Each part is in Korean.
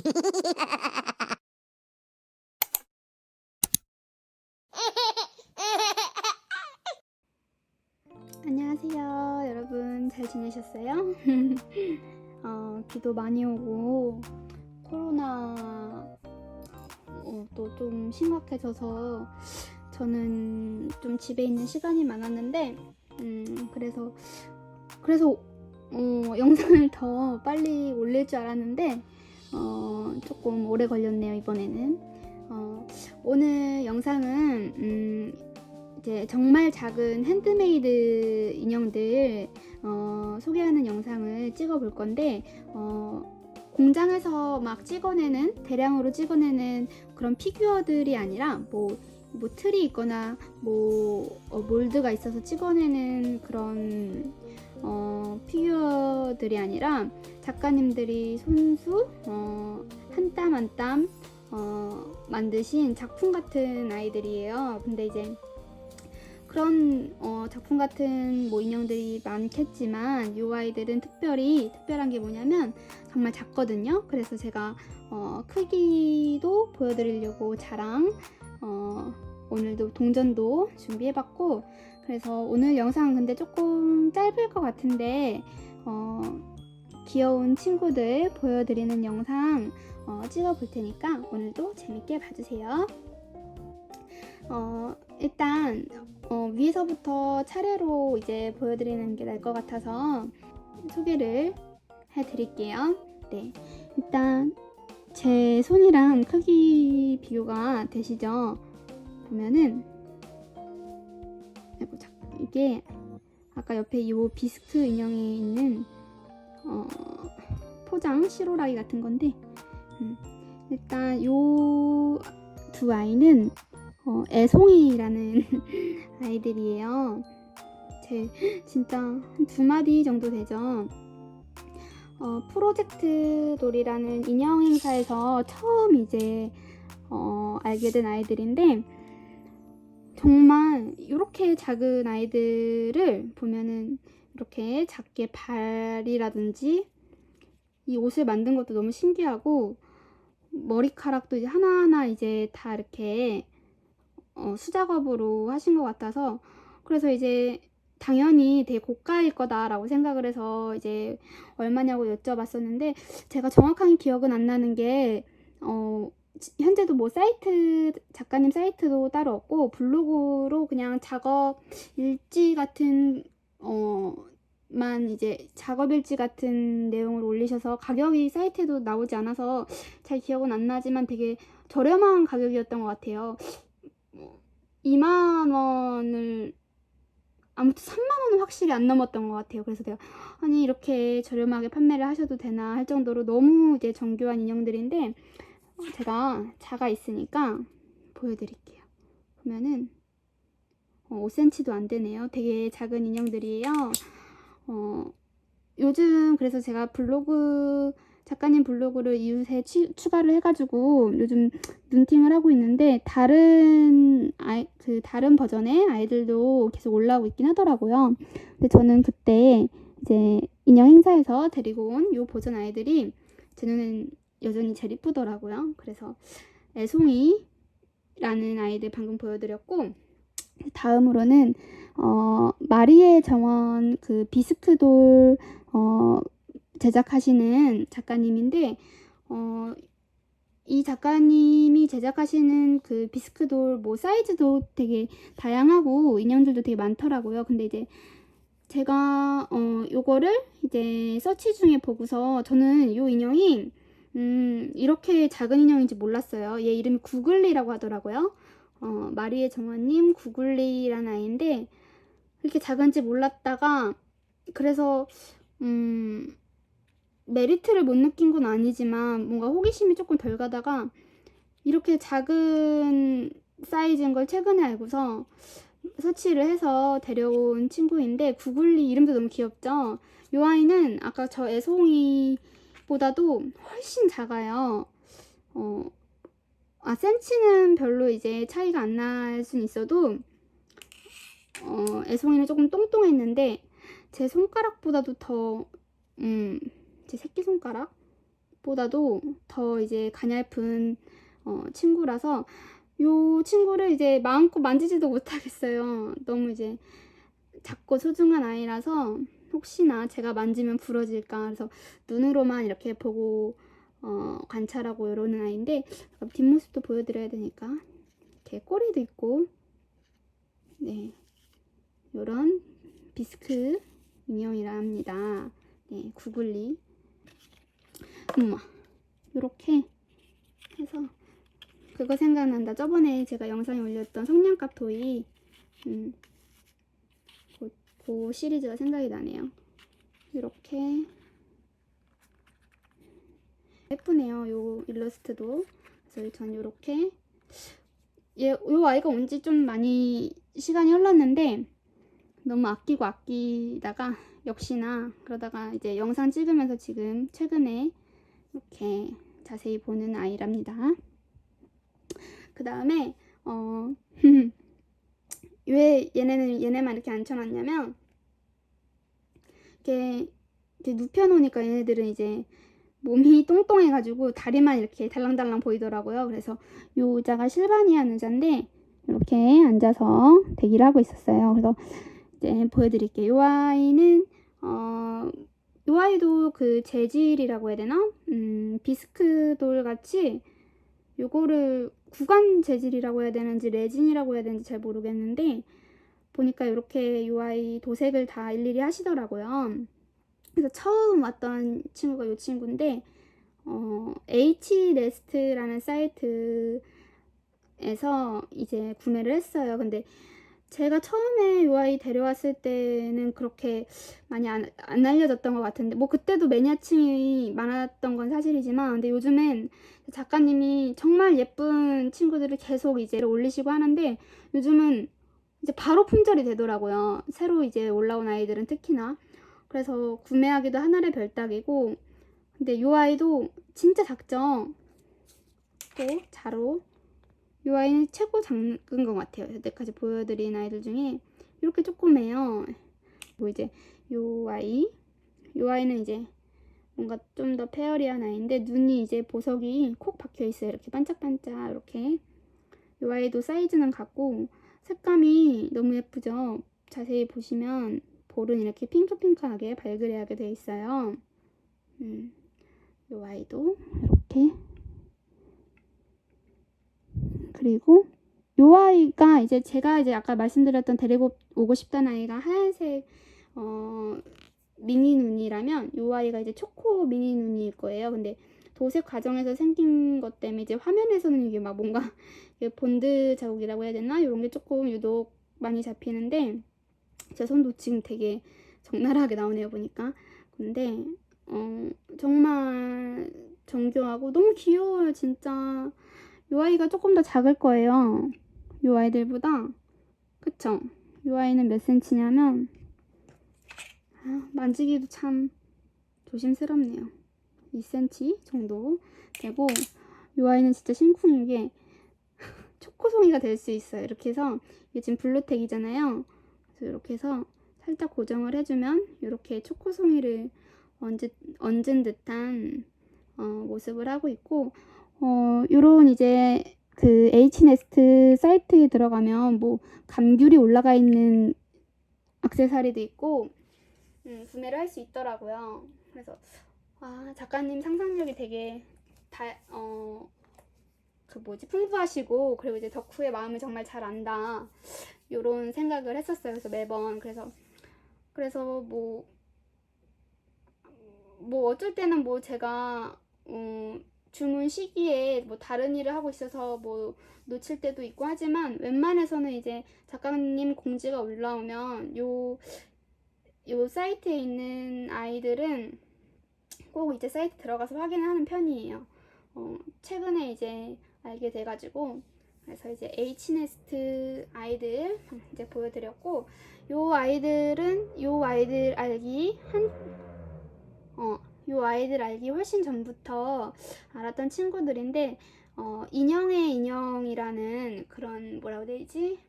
안녕하세요. 여러분 잘 지내셨어요? 어, 비도 많이 오고 코로나 어, 또좀 심각해져서 저는 좀 집에 있는 시간이 많았는데 음, 그래서 그래서 어, 영상을 더 빨리 올릴 줄 알았는데 어, 조금 오래 걸렸네요 이번에는. 어, 오늘 영상은 음, 이제 정말 작은 핸드메이드 인형들 어, 소개하는 영상을 찍어 볼 건데 어, 공장에서 막 찍어내는 대량으로 찍어내는 그런 피규어들이 아니라 뭐, 뭐 틀이 있거나 뭐 어, 몰드가 있어서 찍어내는 그런 어, 피규어들이 아니라 작가님들이 손수 어, 한땀 한땀 어, 만드신 작품 같은 아이들이에요. 근데 이제 그런 어, 작품 같은 뭐 인형들이 많겠지만 이 아이들은 특별히 특별한 게 뭐냐면 정말 작거든요. 그래서 제가 어, 크기도 보여드리려고 자랑 어, 오늘도 동전도 준비해봤고 그래서 오늘 영상은 근데 조금 짧을 것 같은데 어, 귀여운 친구들 보여드리는 영상 어, 찍어볼 테니까 오늘도 재밌게 봐주세요. 어, 일단 어, 위에서부터 차례로 이제 보여드리는 게 나을 것 같아서 소개를 해드릴게요. 네, 일단 제 손이랑 크기 비교가 되시죠? 보면은 아이고, 자, 이게 아까 옆에 이 비스크 인형에 있는 어, 포장 시로라기 같은 건데 음, 일단 요 두 아이는 어, 애송이라는 아이들이에요. 제 진짜 한 두 마디 정도 되죠. 어, 프로젝트 돌이라는 인형 행사에서 처음 이제 어, 알게 된 아이들인데 정말 이렇게 작은 아이들을 보면은 이렇게 작게 발이라든지 이 옷을 만든 것도 너무 신기하고 머리카락도 이제 하나하나 이제 다 이렇게 어, 수작업으로 하신 것 같아서 그래서 이제 당연히 되게 고가일 거다라고 생각을 해서 이제 얼마냐고 여쭤봤었는데 제가 정확한 기억은 안 나는 게 어, 현재도 뭐 사이트 작가님 사이트도 따로 없고 블로그로 그냥 작업 일지 같은 어 만 이제 작업 일지 같은 내용을 올리셔서 가격이 사이트에도 나오지 않아서 잘 기억은 안 나지만 되게 저렴한 가격이었던 것 같아요. 2만 원을 아무튼 3만 원은 확실히 안 넘었던 것 같아요. 그래서 내가 아니 이렇게 저렴하게 판매를 하셔도 되나 할 정도로 너무 이제 정교한 인형들인데 제가 자가 있으니까 보여드릴게요. 보면은 어, 5cm도 안 되네요. 되게 작은 인형들이에요. 어, 요즘 그래서 제가 블로그 작가님 블로그를 이웃에 취, 추가를 해가지고 요즘 눈팅을 하고 있는데 다른 아이 그 다른 버전의 아이들도 계속 올라오고 있긴 하더라고요. 근데 저는 그때 이제 인형 행사에서 데리고 온 요 버전 아이들이 제 눈엔 여전히 제일 이쁘더라고요. 그래서 애송이라는 아이들 방금 보여드렸고 다음으로는 어, 마리의 정원 그 비스크돌 어, 제작하시는 작가님인데 어, 이 작가님이 제작하시는 그 비스크돌 뭐 사이즈도 되게 다양하고 인형들도 되게 많더라고요. 근데 이제 제가 어 요거를 이제 서치 중에 보고서 저는 요 인형이 음 이렇게 작은 인형인지 몰랐어요. 얘 이름이 구글리라고 하더라고요. 어 마리의 정원님 구글리라는 아이인데 이렇게 작은지 몰랐다가 그래서 음 메리트를 못 느낀 건 아니지만 뭔가 호기심이 조금 덜 가다가 이렇게 작은 사이즈인 걸 최근에 알고서 서치를 해서 데려온 친구인데 구글리 이름도 너무 귀엽죠? 요 아이는 아까 저 애송이보다도 훨씬 작아요. 어, 아 센치는 별로 이제 차이가 안 날 순 있어도 어, 애송이는 조금 똥똥했는데 제 손가락보다도 더 음, 제 새끼손가락 보다도 더 이제 가냘픈 어, 친구라서 요 친구를 이제 마음껏 만지지도 못하겠어요. 너무 이제 작고 소중한 아이라서 혹시나 제가 만지면 부러질까 그래서 눈으로만 이렇게 보고 어, 관찰하고 이러는 아이인데 뒷모습도 보여드려야 되니까 이렇게 꼬리도 있고 네 요런 비스크 인형이라 합니다. 네 구글리 엄마 요렇게 해서 그거 생각난다. 저번에 제가 영상에 올렸던 성냥갑 토이 음, 그, 그 시리즈가 생각이 나네요. 이렇게 예쁘네요. 요 일러스트도. 그래서 전 이렇게 얘, 요 아이가 온 지 좀 많이 시간이 흘렀는데 너무 아끼고 아끼다가 역시나 그러다가 이제 영상 찍으면서 지금 최근에 이렇게 자세히 보는 아이랍니다. 그 다음에 어, 왜 얘네는 얘네만 이렇게 앉혀놨냐면 이렇게, 이렇게 눕혀놓으니까 얘네들은 이제 몸이 똥똥해가지고 다리만 이렇게 달랑달랑 보이더라고요. 그래서 요 의자가 실바니안 의자인데 이렇게 앉아서 대기를 하고 있었어요. 그래서 이제 보여드릴게요. 요 아이는 어, 요 아이도 그 재질이라고 해야 되나? 음, 비스크 돌 같이 요거를 구간 재질이라고 해야 되는지 레진이라고 해야 되는지 잘 모르겠는데 보니까 이렇게 요 아이 도색을 다 일일이 하시더라고요. 그래서 처음 왔던 친구가 요 친구인데 어, H네스트라는 사이트에서 이제 구매를 했어요. 근데 제가 처음에 요 아이 데려왔을 때는 그렇게 많이 안, 안 알려졌던 것 같은데 뭐 그때도 매니아층이 많았던 건 사실이지만 근데 요즘엔 작가님이 정말 예쁜 친구들을 계속 이제 올리시고 하는데 요즘은 이제 바로 품절이 되더라고요. 새로 이제 올라온 아이들은 특히나 그래서 구매하기도 하늘의 별따기고 근데 요 아이도 진짜 작죠. 또 자로 이 아이는 최고 작은 것 같아요. 여태까지 보여드린 아이들 중에 이렇게 조그매요. 뭐 이제 요 아이, 요 아이는 이제 뭔가 좀 더 페어리한 아이인데 눈이 이제 보석이 콕 박혀 있어요. 이렇게 반짝반짝 이렇게. 요 아이도 사이즈는 같고 색감이 너무 예쁘죠. 자세히 보시면 볼은 이렇게 핑크핑크하게 발그레하게 돼 있어요. 음, 요 아이도 이렇게 그리고 요 아이가 이제 제가 이제 아까 말씀드렸던 데리고 오고 싶다는 아이가 하얀색 어 미니 눈이라면 요 아이가 이제 초코 미니 눈일 거예요. 근데 도색 과정에서 생긴 것 때문에 이제 화면에서는 이게 막 뭔가 본드 자국이라고 해야 되나 이런 게 조금 유독 많이 잡히는데 제 손도 지금 되게 적나라하게 나오네요 보니까 근데 어 정말 정교하고 너무 귀여워요 진짜 요 아이가 조금 더 작을 거예요. 요 아이들보다. 그쵸? 요 아이는 몇 센치냐면, 아, 만지기도 참 조심스럽네요. 2cm 정도 되고, 요 아이는 진짜 심쿵인 게, 초코송이가 될 수 있어요. 이렇게 해서, 이게 지금 블루텍이잖아요. 이렇게 해서 살짝 고정을 해주면, 이렇게 초코송이를 얹은, 얹은 듯한 어, 모습을 하고 있고, 어, 요런 이제 그 H네스트 사이트에 들어가면 뭐 감귤이 올라가 있는 액세서리도 있고 음, 구매를 할 수 있더라고요. 그래서 아 작가님 상상력이 되게 다, 어, 그 뭐지 풍부하시고 그리고 이제 덕후의 마음을 정말 잘 안다 요런 생각을 했었어요. 그래서 매번 그래서 그래서 뭐뭐 어쩔 때는 뭐 제가 음, 주문 시기에 뭐 다른 일을 하고 있어서 뭐 놓칠 때도 있고 하지만 웬만해서는 이제 작가님 공지가 올라오면 요, 요 사이트에 있는 아이들은 꼭 이제 사이트 들어가서 확인하는 편이에요. 어, 최근에 이제 알게 돼가지고 그래서 이제 H네스트 아이들 이제 보여드렸고 요 아이들은 요 아이들 알기 한 어, 요 아이들 알기 훨씬 전부터 알았던 친구들인데 어, 인형의 인형이라는 그런 뭐라고 되지?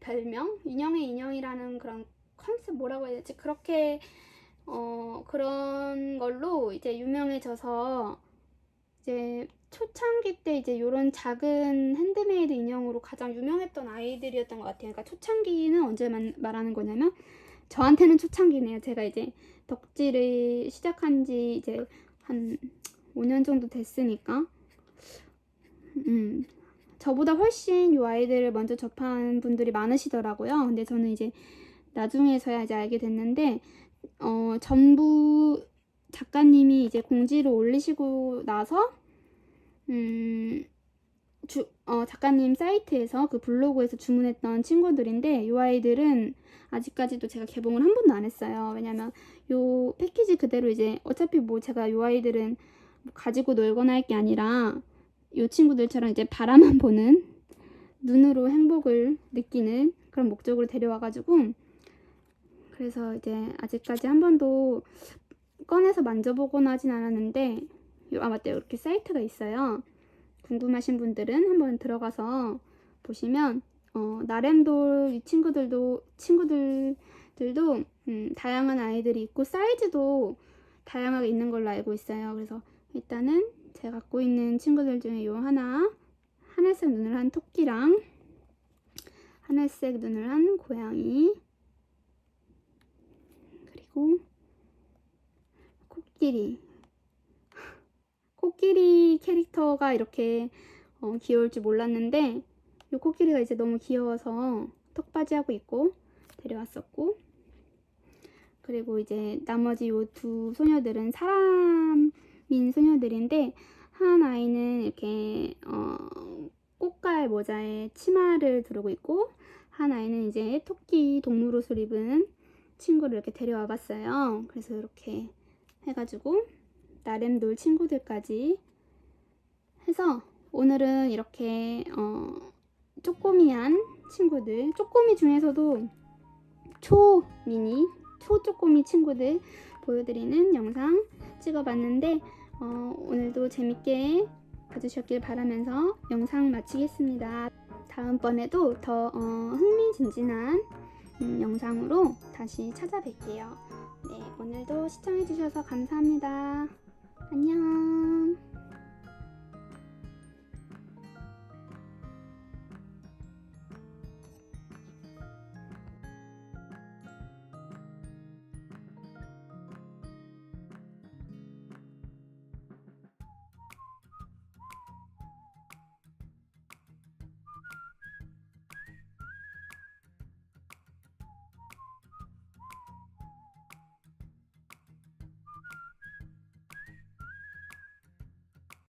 별명? 인형의 인형이라는 그런 컨셉 뭐라고 해야 되지? 그렇게 어, 그런 걸로 이제 유명해져서 이제 초창기 때 이제 이런 작은 핸드메이드 인형으로 가장 유명했던 아이들이었던 것 같아요. 그러니까 초창기는 언제 만- 말하는 거냐면 저한테는 초창기네요. 제가 이제 덕질을 시작한 지 이제 한 5년 정도 됐으니까 음, 저보다 훨씬 이 아이들을 먼저 접한 분들이 많으시더라고요. 근데 저는 이제 나중에서야 이제 알게 됐는데 어, 전부 작가님이 이제 공지를 올리시고 나서 음, 주, 어, 작가님 사이트에서 그 블로그에서 주문했던 친구들인데 이 아이들은 아직까지도 제가 개봉을 한 번도 안 했어요. 왜냐면 요 패키지 그대로 이제 어차피 뭐 제가 요 아이들은 뭐 가지고 놀거나 할 게 아니라 요 친구들처럼 이제 바라만 보는 눈으로 행복을 느끼는 그런 목적으로 데려와가지고 그래서 이제 아직까지 한 번도 꺼내서 만져보거나 하진 않았는데 요, 아 맞다 이렇게 사이트가 있어요. 궁금하신 분들은 한번 들어가서 보시면 어, 나렘돌 이 친구들도 친구들들도 음, 다양한 아이들이 있고 사이즈도 다양하게 있는 걸로 알고 있어요. 그래서 일단은 제가 갖고 있는 친구들 중에 요 하나 하늘색 눈을 한 토끼랑 하늘색 눈을 한 고양이 그리고 코끼리 코끼리 캐릭터가 이렇게 어, 귀여울 줄 몰랐는데 이 코끼리가 이제 너무 귀여워서 턱받이 하고 있고 데려왔었고 그리고 이제 나머지 요두 소녀들은 사람인 소녀들인데 한 아이는 이렇게 어, 꽃갈 모자에 치마를 두르고 있고 한 아이는 이제 토끼 동물 옷을 입은 친구를 이렇게 데려와 봤어요. 그래서 이렇게 해가지고 나름 놀 친구들까지 해서 오늘은 이렇게 어, 쪼꼬미한 친구들 쪼꼬미 중에서도 초 미니 초 쪼꼬미 친구들 보여드리는 영상 찍어봤는데 어, 오늘도 재밌게 봐주셨길 바라면서 영상 마치겠습니다. 다음번에도 더 어, 흥미진진한 음, 영상으로 다시 찾아뵐게요. 네, 오늘도 시청해주셔서 감사합니다. 안녕.